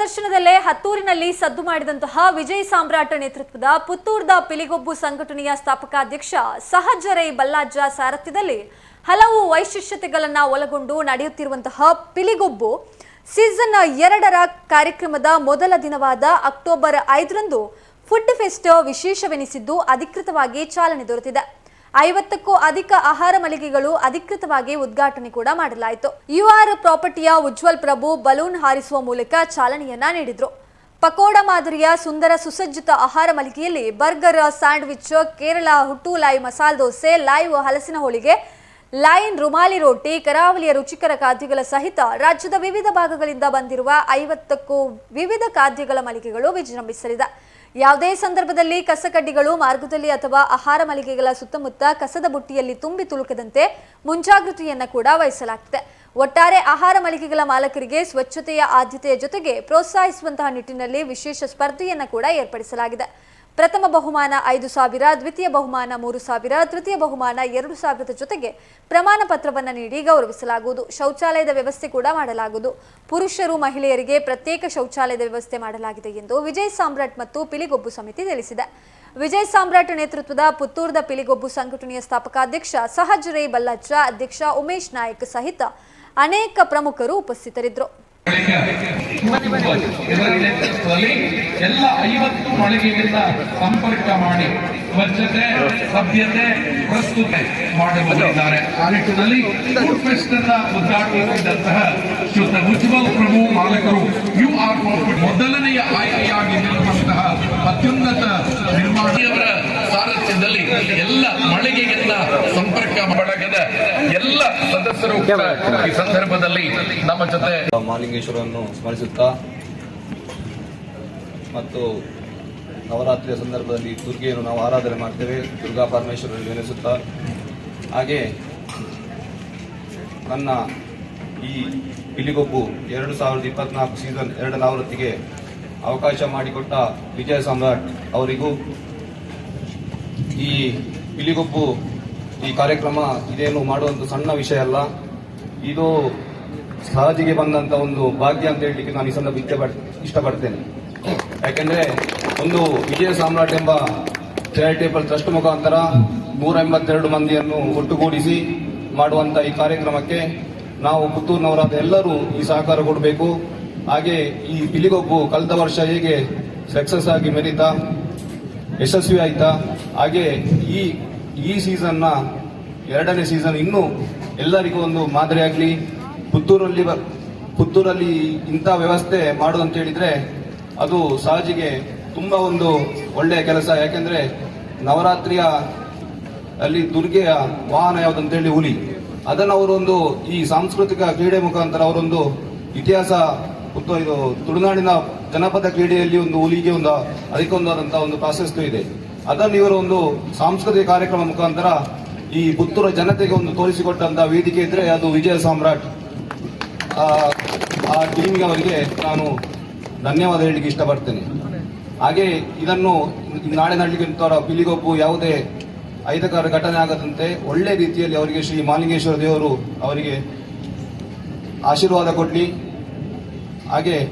ಪ್ರದರ್ಶನದಲ್ಲೇ ಹತ್ತೂರಿನಲ್ಲಿ ಸದ್ದು ಮಾಡಿದಂತಹ ವಿಜಯ್ ಸಾಮ್ರಾಟ ನೇತೃತ್ವದ ಪುತ್ತೂರ್ದ ಪಿಲಿಗೊಬ್ಬು ಸಂಘಟನೆಯ ಸ್ಥಾಪಕಾಧ್ಯಕ್ಷ ಸಹಜ ರೈ ಬಲ್ಲಾಜ ಸಾರಥ್ಯದಲ್ಲಿ ಹಲವು ವೈಶಿಷ್ಟ್ಯತೆಗಳನ್ನ ಒಳಗೊಂಡು ನಡೆಯುತ್ತಿರುವಂತಹ ಪಿಲಿಗೊಬ್ಬು ಸೀಸನ್ ಎರಡರ ಕಾರ್ಯಕ್ರಮದ ಮೊದಲ ದಿನವಾದ ಅಕ್ಟೋಬರ್ ಐದರಂದು ಫುಡ್ ಫೆಸ್ಟ್ ವಿಶೇಷವೆನಿಸಿದ್ದು ಅಧಿಕೃತವಾಗಿ ಚಾಲನೆ ದೊರೆತಿದೆ. ಐವತ್ತಕ್ಕೂ ಅಧಿಕ ಆಹಾರ ಮಳಿಗೆಗಳು ಅಧಿಕೃತವಾಗಿ ಉದ್ಘಾಟನೆ ಕೂಡ ಮಾಡಲಾಯಿತು. ಯುಆರ್ ಪ್ರಾಪರ್ಟಿಯ ಉಜ್ವಲ್ ಪ್ರಭು ಬಲೂನ್ ಹಾರಿಸುವ ಮೂಲಕ ಚಾಲನೆಯನ್ನ ನೀಡಿದ್ರು. ಪಕೋಡ ಮಾದರಿಯ ಸುಂದರ ಸುಸಜ್ಜಿತ ಆಹಾರ ಮಳಿಗೆಯಲ್ಲಿ ಬರ್ಗರ್, ಸ್ಯಾಂಡ್ವಿಚ್, ಕೇರಳ ಹುಟ್ಟು ಲೈವ್ ಮಸಾಲ ದೋಸೆ ಲೈವ್ ಹಲಸಿನ ಹೋಳಿಗೆ, ಲೈನ್ ರುಮಾಲಿ ರೋಟಿ, ಕರಾವಳಿಯ ರುಚಿಕರ ಖಾದ್ಯಗಳ ಸಹಿತ ರಾಜ್ಯದ ವಿವಿಧ ಭಾಗಗಳಿಂದ ಬಂದಿರುವ ಐವತ್ತಕ್ಕೂ ವಿವಿಧ ಖಾದ್ಯಗಳ ಮಳಿಗೆಗಳು ವಿಜೃಂಭಿಸಲಿದೆ. ಯಾವುದೇ ಸಂದರ್ಭದಲ್ಲಿ ಕಸಕಡ್ಡಿಗಳು, ಮಾರ್ಗದಲ್ಲಿ ಅಥವಾ ಆಹಾರ ಮಳಿಗೆಗಳ ಸುತ್ತಮುತ್ತ ಕಸದ ಬುಟ್ಟಿಯಲ್ಲಿ ತುಂಬಿ ತುಳುಕದಂತೆ ಮುಂಜಾಗೃತಿಯನ್ನು ಕೂಡ ವಹಿಸಲಾಗಿದೆ ಒಟ್ಟಾರೆ ಆಹಾರ ಮಳಿಗೆಗಳ ಮಾಲಕರಿಗೆ ಸ್ವಚ್ಛತೆಯ ಆದ್ಯತೆಯ ಜೊತೆಗೆ ಪ್ರೋತ್ಸಾಹಿಸುವಂತಹ ನಿಟ್ಟಿನಲ್ಲಿ ವಿಶೇಷ ಸ್ಪರ್ಧೆಯನ್ನು ಕೂಡ ಏರ್ಪಡಿಸಲಾಗಿದೆ. ಪ್ರಥಮ ಬಹುಮಾನ ಐದು ಸಾವಿರ, ದ್ವಿತೀಯ ಬಹುಮಾನ ಮೂರು ಸಾವಿರ, ತೃತೀಯ ಬಹುಮಾನ ಎರಡು ಸಾವಿರದ ಜೊತೆಗೆ ಪ್ರಮಾಣ ಪತ್ರವನ್ನು ನೀಡಿ ಗೌರವಿಸಲಾಗುವುದು. ಶೌಚಾಲಯದ ವ್ಯವಸ್ಥೆ ಕೂಡ ಮಾಡಲಾಗುವುದು. ಪುರುಷರು ಮಹಿಳೆಯರಿಗೆ ಪ್ರತ್ಯೇಕ ಶೌಚಾಲಯದ ವ್ಯವಸ್ಥೆ ಮಾಡಲಾಗಿದೆ ಎಂದು ವಿಜಯ್ ಸಾಮ್ರಾಟ್ ಮತ್ತು ಪಿಲಿಗೊಬ್ಬು ಸಮಿತಿ ತಿಳಿಸಿದೆ. ವಿಜಯ್ ಸಾಮ್ರಾಟ್ ನೇತೃತ್ವದ ಪುತ್ತೂರ್ದ ಪಿಲಿಗೊಬ್ಬು ಸಂಘಟನೆಯ ಸ್ಥಾಪಕಾಧ್ಯಕ್ಷ ಸಹಜ್ ರೈ ಬಲ್ಲಜ್ಜ, ಅಧ್ಯಕ್ಷ ಉಮೇಶ್ ನಾಯಕ್ ಸಹಿತ ಅನೇಕ ಪ್ರಮುಖರು ಉಪಸ್ಥಿತರಿದ್ದರು. ಇದರ ಎಲ್ಲ ಐವತ್ತು ಮಳಿಗೆಗಳಿಂದ ಸಂಪರ್ಕ ಮಾಡಿ ಸ್ವಚ್ಛತೆ, ಸಭ್ಯತೆ ಪ್ರಸ್ತುತೆ ಮಾಡಬಹುದಿದ್ದಾರೆ ಆ ನಿಟ್ಟಿನಲ್ಲಿ ಉದ್ಘಾಟಿಸಿದಂತಹ ಶ್ರೀಯುತ ಉಜ್ವಲ್ ಪ್ರಭು ಮಾಲಕರು ಯು ಆರ್ ಮೊದಲನೆಯ ಆಯ್ಕೆಯಾಗಿ ನಿಲ್ಲುವಂತಹ ಅತ್ಯುನ್ನತ ನಿರ್ಮಾಣಿಯವರ ಸಾರಥ್ಯದಲ್ಲಿ ಎಲ್ಲ ಮಳಿಗೆಗೆಲ್ಲ ಸಂಪರ್ಕ ಬಳಗದ ಎಲ್ಲ ಸದಸ್ಯರು ಈ ಸಂದರ್ಭದಲ್ಲಿ ನಮ್ಮ ಜೊತೆ ಮಾಲಿಂಗೇಶ್ವರನ್ನು ಸ್ಮರಿಸುತ್ತಾ ಮತ್ತು ನವರಾತ್ರಿಯ ಸಂದರ್ಭದಲ್ಲಿ ದುರ್ಗೆಯನ್ನು ನಾವು ಆರಾಧನೆ ಮಾಡ್ತೇವೆ. ದುರ್ಗಾ ಪರಮೇಶ್ವರನ್ನು ನೆನೆಸುತ್ತಾ ಹಾಗೆ ನನ್ನ ಈ ಪಿಲಿಗೊಬ್ಬು ಎರಡು ಸಾವಿರದ ಇಪ್ಪತ್ನಾಲ್ಕು ಸೀಸನ್ ಎರಡನೇ ಆವೃತ್ತಿಗೆ ಅವಕಾಶ ಮಾಡಿಕೊಟ್ಟ ವಿಜಯ ಸಮ್ರಾಟ್ ಅವರಿಗೂ ಈ ಪಿಲಿಗೊಬ್ಬು ಈ ಕಾರ್ಯಕ್ರಮ ಇದೇನು ಮಾಡುವಂತ ಸಣ್ಣ ವಿಷಯ ಅಲ್ಲ. ಇದು ಸಹಜಿಗೆ ಬಂದಂತ ಒಂದು ಭಾಗ್ಯ ಅಂತ ಹೇಳಲಿಕ್ಕೆ ನಾನು ಈ ಸಂದರ್ಭ ಇಚ್ಛೆ- ಇಷ್ಟಪಡ್ತೇನೆ. ಯಾಕೆಂದ್ರೆ ಒಂದು ವಿಜಯ ಸಾಮ್ರಾಟ್ ಎಂಬ ಚಾರಿಟೇಬಲ್ ಟ್ರಸ್ಟ್ ಮುಖಾಂತರ ನೂರ ಎಂಬತ್ತೆರಡು ಮಂದಿಯನ್ನು ಒಟ್ಟುಗೂಡಿಸಿ ಮಾಡುವಂತ ಈ ಕಾರ್ಯಕ್ರಮಕ್ಕೆ ನಾವು ಪುತ್ತೂರಿನವರಾದ ಎಲ್ಲರೂ ಈ ಸಹಕಾರ ಕೊಡಬೇಕು. ಹಾಗೆ ಈ ಪಿಲಿಗೊಬ್ಬು ಕಳೆದ ವರ್ಷ ಹೇಗೆ ಸಕ್ಸಸ್ ಆಗಿ ಮೆರೀತಾ, ಯಶಸ್ವಿ ಆಯ್ತಾ, ಹಾಗೆ ಈ ಈ ಸೀಸನ್ನ ಎರಡನೇ ಸೀಸನ್ ಇನ್ನೂ ಎಲ್ಲರಿಗೂ ಒಂದು ಮಾದರಿಯಾಗಲಿ ಪುತ್ತೂರಲ್ಲಿ ಪುತ್ತೂರಲ್ಲಿ ಇಂಥ ವ್ಯವಸ್ಥೆ ಮಾಡು ಅಂತ ಹೇಳಿದ್ರೆ ಅದು ಸಹಜಿಗೆ ತುಂಬಾ ಒಂದು ಒಳ್ಳೆಯ ಕೆಲಸ. ಯಾಕೆಂದ್ರೆ ನವರಾತ್ರಿಯ ಅಲ್ಲಿ ದುರ್ಗೆಯ ವಾಹನ ಯಾವುದಂತೇಳಿ ಹುಲಿ. ಅದನ್ನು ಅವರೊಂದು ಈ ಸಾಂಸ್ಕೃತಿಕ ಕ್ರೀಡೆ ಮುಖಾಂತರ ಅವರೊಂದು ಇತಿಹಾಸ ಇದು ತುಳುನಾಡಿನ ಜನಪದ ಕ್ರೀಡೆಯಲ್ಲಿ ಒಂದು ಹುಲಿಗೆ ಒಂದು ಅದಕ್ಕೆ ಒಂದಾದಂತಹ ಒಂದು ಪ್ರಾಶಸ್ತ್ಯ ಇದೆ. ಅದನ್ನು ಇವರು ಒಂದು ಸಾಂಸ್ಕೃತಿಕ ಕಾರ್ಯಕ್ರಮ ಮುಖಾಂತರ ಈ ಪುತ್ತೂರ ಜನತೆಗೆ ಒಂದು ತೋರಿಸಿಕೊಟ್ಟಂತಹ ವೇದಿಕೆ ಇದ್ರೆ ಅದು ವಿಜಯ ಸಾಮ್ರಾಟ್. ಆ, ಟೀಮ್ಗೆ ಅವರಿಗೆ ನಾನು ಧನ್ಯವಾದ ಹೇಳಲಿಕ್ಕೆ ಇಷ್ಟಪಡ್ತೇನೆ. ಹಾಗೆ ಇದನ್ನು ನಾಳೆ ನಡಲಿಕ್ಕೆ ಪಿಲಿಗೊಬ್ಬು ಯಾವುದೇ ಐದಕಾರ ಘಟನೆ ಆಗದಂತೆ ಒಳ್ಳೆ ರೀತಿಯಲ್ಲಿ ಅವರಿಗೆ ಶ್ರೀ ಮಾಲಿಂಗೇಶ್ವರ ದೇವರು ಅವರಿಗೆ ಆಶೀರ್ವಾದ ಕೊಡಲಿ. ಹಾಗೆ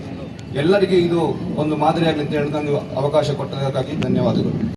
ಎಲ್ಲರಿಗೂ ಇದು ಒಂದು ಮಾದರಿಯಾಗಲಿ ಅಂತ ಹೇಳಿ ಅವಕಾಶ ಕೊಟ್ಟದಕ್ಕಾಗಿ ಧನ್ಯವಾದಗಳು.